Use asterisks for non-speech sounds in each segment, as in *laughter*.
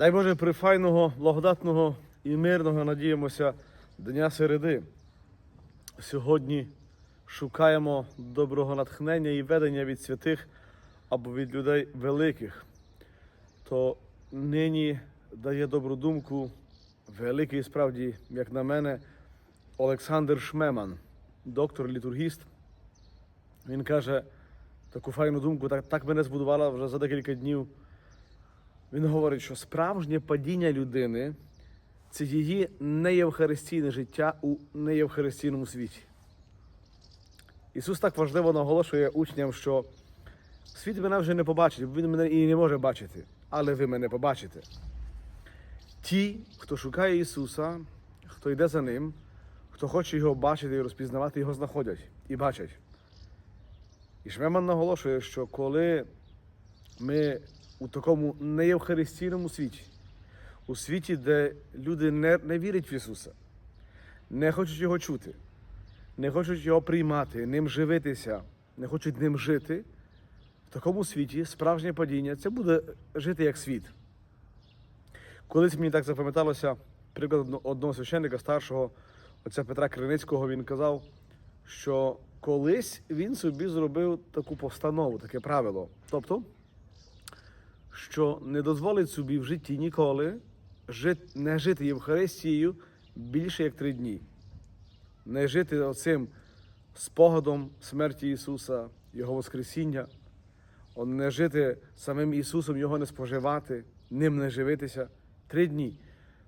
Дай Боже, прифайного, благодатного і мирного, надіємося, Дня середи. Сьогодні шукаємо доброго натхнення і ведення від святих або від людей великих. То нині дає добру думку великий, справді, як на мене, Олександр Шмеман, доктор-літургіст. Він каже таку файну думку, так, так мене збудувала вже за декілька днів. Він говорить, що справжнє падіння людини це її неєвхаристійне життя у неєвхаристійному світі. Ісус так важливо наголошує учням, що світ мене вже не побачить, він мене і не може бачити, але ви мене побачите. Ті, хто шукає Ісуса, хто йде за Ним, хто хоче його бачити і розпізнавати, його знаходять і бачать. І Шмеман наголошує, що коли ми у такому неєвхаристійному світі, у світі, де люди не, не вірять в Ісуса, не хочуть Його чути, не хочуть Його приймати, ним живитися, не хочуть ним жити, в такому світі справжнє падіння це буде жити як світ. Колись мені так запам'яталося приклад одного священника старшого, отця Петра Криницького, він казав, що колись він собі зробив таку постанову, таке правило. Тобто, що не дозволить собі в житті ніколи не жити Євхаристією більше як три дні. Не жити оцим спогадом смерті Ісуса, Його Воскресіння, не жити самим Ісусом, Його не споживати, ним не живитися три дні.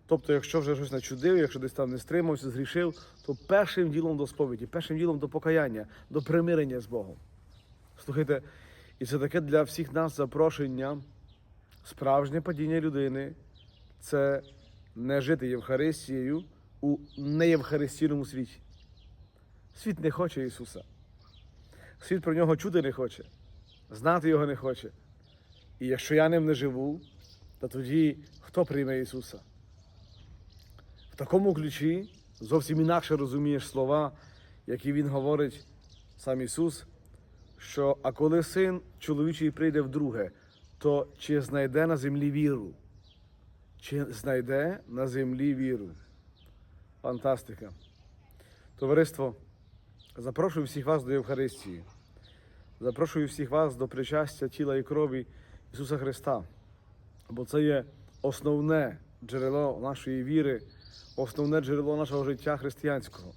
Тобто, якщо вже щось начудив, якщо десь там не стримався, згрішив, то першим ділом до сповіді, першим ділом до покаяння, до примирення з Богом. Слухайте, і це таке для всіх нас запрошення, справжнє падіння людини це не жити Євхаристією у неєвхаристійному світі. Світ не хоче Ісуса. Світ про нього чути не хоче, знати його не хоче. І якщо я ним не живу, то тоді хто прийме Ісуса? В такому ключі зовсім інакше розумієш слова, які Він говорить сам Ісус, що а коли син чоловічий прийде вдруге, то чи знайде на землі віру? Чи знайде на землі віру? Фантастика. Товариство, запрошую всіх вас до Євхаристії. Запрошую всіх вас до причастя тіла і крові Ісуса Христа. Бо це є основне джерело нашої віри, основне джерело нашого життя християнського.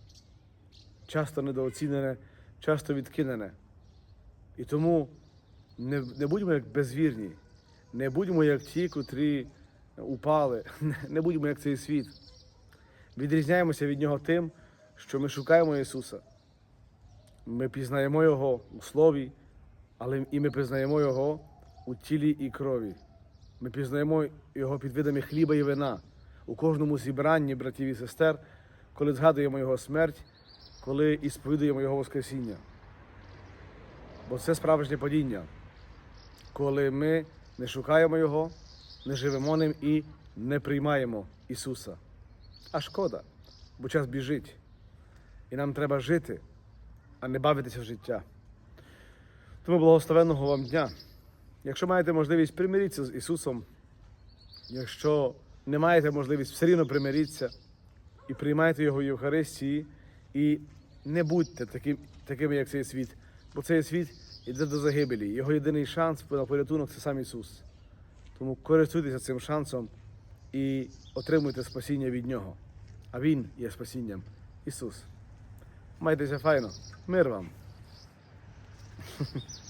Часто недооцінене, часто відкинене. І тому не, не будьмо як безвірні, не будьмо як ті, котрі упали, *laughs* не будьмо як цей світ. Відрізняємося від нього тим, що ми шукаємо Ісуса. Ми пізнаємо Його у слові, але і ми пізнаємо Його у тілі і крові. Ми пізнаємо Його під видами хліба і вина у кожному зібранні братів і сестер, коли згадуємо Його смерть, коли і сповідуємо Його Воскресіння. Бо це справжнє падіння, коли ми не шукаємо Його, не живемо ним і не приймаємо Ісуса. А шкода, бо час біжить. І нам треба жити, а не бавитися в життя. Тому благословенного вам дня. Якщо маєте можливість, примиріться з Ісусом. Якщо не маєте можливість, все рівно примиріться і приймайте Його в Євхаристії, і не будьте таким, такими, як цей світ, бо цей світ іде до загибелі. Його єдиний шанс на порятунок це сам Ісус. Тому користуйтеся цим шансом і отримуйте спасіння від Нього. А Він є спасінням Ісус. Майтеся файно. Мир вам! *laughs*